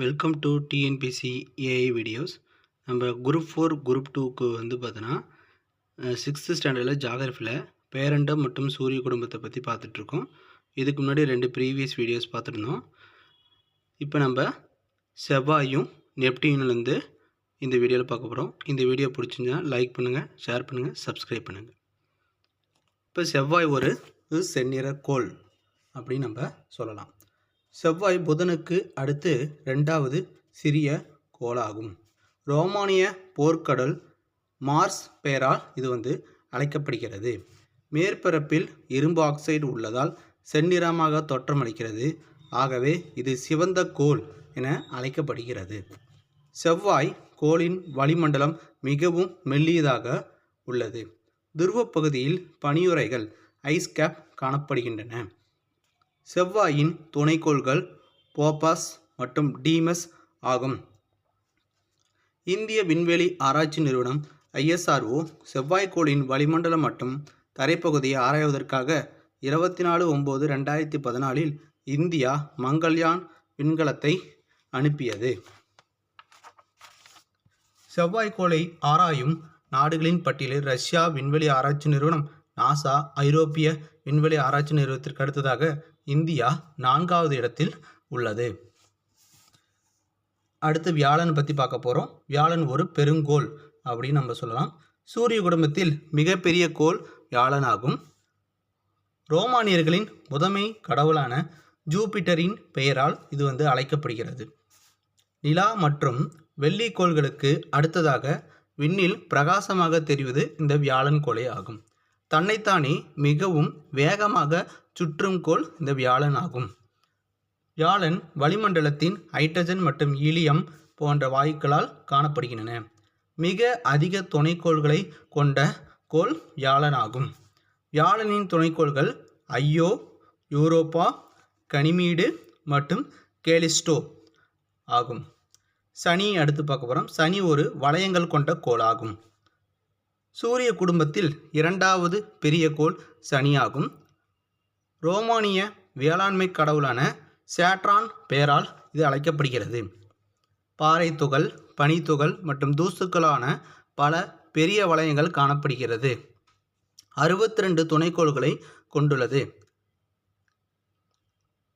Welcome to TNPSC AI videos நம்ம group four group டூக்கு வந்து பார்த்தோன்னா சிக்ஸ்த்து ஸ்டாண்டர்டில் ஜாகிரஃபியில் பேரண்டம் மற்றும் சூரிய குடும்பத்தை பற்றி பார்த்துட்ருக்கோம். இதுக்கு முன்னாடி ரெண்டு ப்ரீவியஸ் வீடியோஸ் பார்த்துருந்தோம். இப்போ நம்ம செவ்வாயும் நெப்டியூன்லேருந்து இந்த வீடியோவில் பார்க்க போகிறோம் இந்த வீடியோ பிடிச்சிருந்தா லைக் பண்ணுங்கள் ஷேர் பண்ணுங்கள் சப்ஸ்கிரைப் பண்ணுங்கள் இப்போ செவ்வாய் ஒரு செந்நிற கோள் அப்படின்னு நம்ம சொல்லலாம். செவ்வாய் புதனுக்கு அடுத்து ரெண்டாவது சிறிய கோளாகும். ரோமானிய போர்க்கடல் மார்ஸ் பெயரால் இது வந்து அழைக்கப்படுகிறது. மேற்பரப்பில் இரும்பு ஆக்சைடு உள்ளதால் செந்நிறமாக தோற்றமளிக்கிறது. ஆகவே இது சிவந்த கோள் என அழைக்கப்படுகிறது. செவ்வாய் கோளின் வளிமண்டலம் மிகவும் மெல்லியதாக உள்ளது. துருவப்பகுதியில் பனியுறைகள் ஐஸ் கேப் காணப்படுகின்றன. செவ்வாயின் துணைக்கோள்கள் போபாஸ் மற்றும் டீமஸ் ஆகும். இந்திய விண்வெளி ஆராய்ச்சி நிறுவனம் ஐஎஸ்ஆர்ஓ செவ்வாய்க்கோளின் வளிமண்டலம் மற்றும் தரைப்பகுதியை ஆராய்வதற்காக இருபத்தி நாலு ஒம்பது ரெண்டாயிரத்தி பதினாலில் இந்தியா மங்கள்யான் விண்கலத்தை அனுப்பியது. செவ்வாய்க்கோளை ஆராயும் நாடுகளின் பட்டியலில் ரஷ்யா விண்வெளி ஆராய்ச்சி நிறுவனம் நாசா ஐரோப்பிய விண்வெளி ஆராய்ச்சி நிறுவனத்திற்கு அடுத்ததாக இந்தியா நான்காவது இடத்தில் உள்ளது. அடுத்து வியாழன் பற்றி பார்க்க போகிறோம் வியாழன் ஒரு பெருங்கோள் அப்படின்னு நம்ம சொல்லலாம். சூரிய குடும்பத்தில் மிகப்பெரிய கோள் வியாழன் ஆகும் ரோமானியர்களின் முதன்மை கடவுளான ஜூபிட்டரின் பெயரால் இது வந்து அழைக்கப்படுகிறது. நிலா மற்றும் வெள்ளி கோள்களுக்கு அடுத்ததாக விண்ணில் பிரகாசமாக தெரிவது இந்த வியாழன் கோளே ஆகும். தன்னைத்தானே மிகவும் வேகமாக சுற்றும் கோள் இந்த வியாழன் ஆகும். வியாழன் வளிமண்டலத்தின் ஹைட்ரஜன் மற்றும் ஈலியம் போன்ற வாயுக்களால் காணப்படுகின்றன. மிக அதிக துணைக்கோள்களை கொண்ட கோள் வியாழன் ஆகும். வியாழனின் துணைக்கோள்கள் ஐயோ யூரோப்பா கனிமீடு மற்றும் கேலிஸ்டோ ஆகும். சனி அடுத்து பார்க்க போகிறோம் சனி ஒரு வளையங்கள் கொண்ட கோளாகும் சூரிய குடும்பத்தில் இரண்டாவது பெரிய கோள் சனியாகும் ரோமானிய வேளாண்மை கடவுளான சேட்ரான் பெயரால் இது அழைக்கப்படுகிறது. பாறை துகள் பனித்துகள் மற்றும் தூசுக்களான பல பெரிய வளையங்கள் காணப்படுகிறது. அறுபத்தி ரெண்டு துணைக்கோள்களை கொண்டுள்ளது.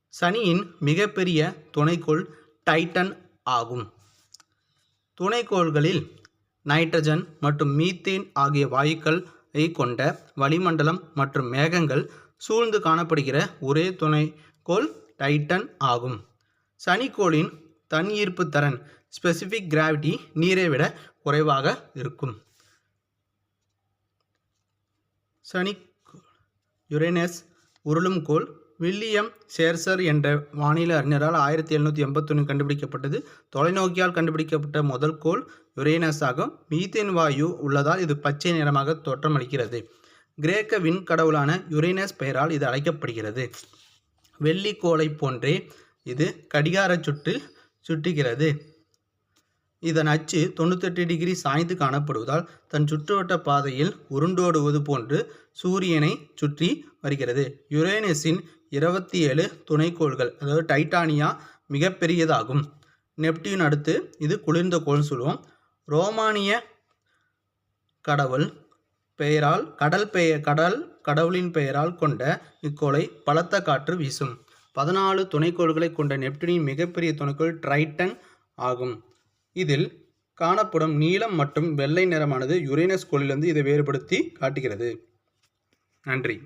சனியின் மிகப்பெரிய துணைக்கோள் டைட்டன் ஆகும். துணைக்கோள்களில் நைட்ரஜன் மற்றும் மீத்தேன் ஆகிய வாயுக்களை கொண்ட வளிமண்டலம் மற்றும் மேகங்கள் சூழ்ந்து காணப்படுகிற ஒரே துணைக்கோள் டைட்டன் ஆகும். சனிக்கோளின் தன் ஈர்ப்பு தரன் ஸ்பெசிஃபிக் கிராவிட்டி நீரை விட குறைவாக இருக்கும். சனி யுரேனஸ் உருளும் கோள் வில்லியம் சேர்சர் என்ற வானிலை அறிஞரால் ஆயிரத்தி எழுநூற்றி எண்பத்தொன்று கண்டுபிடிக்கப்பட்டது. தொலைநோக்கியால் கண்டுபிடிக்கப்பட்ட முதல் கோள் யுரேனஸ் ஆகும். மீத்தேன் வாயு உள்ளதால் இது பச்சை நிறமாக தோற்றமளிக்கிறது. கிரேக்க விண்கடவுளான யுரேனஸ் பெயரால் இது அழைக்கப்படுகிறது. வெள்ளிக்கோளை போன்றே இது கடிகார சுற்றில் சுற்றுகிறது இதன் அச்சு தொண்ணூத்தெட்டு டிகிரி சாய்ந்து காணப்படுவதால் தன் சுற்றுவட்ட பாதையில் உருண்டோடுவது போன்று சூரியனை சுற்றி வருகிறது. யுரேனஸின் இருபத்தி ஏழு துணைக்கோள்கள் அதாவது டைட்டானியா மிகப்பெரியதாகும். நெப்டியூன் அடுத்து இது குளிர்ந்த கோள்னு சொல்லுவோம். ரோமானிய கடவுள் பெயரால் கடல் பெயர் கடல் கடவுளின் பெயரால் கொண்ட இக்கோளை பலத்த காற்று வீசும். பதினாலு துணைக்கோள்களை கொண்ட நெப்டூனின் மிகப்பெரிய துணைக்கோள் ட்ரைட்டன் ஆகும். இதில் காணப்படும் நீலம் மற்றும் வெள்ளை நிறமானது யுரேனஸ் கோளிலிருந்து இதை வேறுபடுத்தி காட்டுகிறது. நன்றி.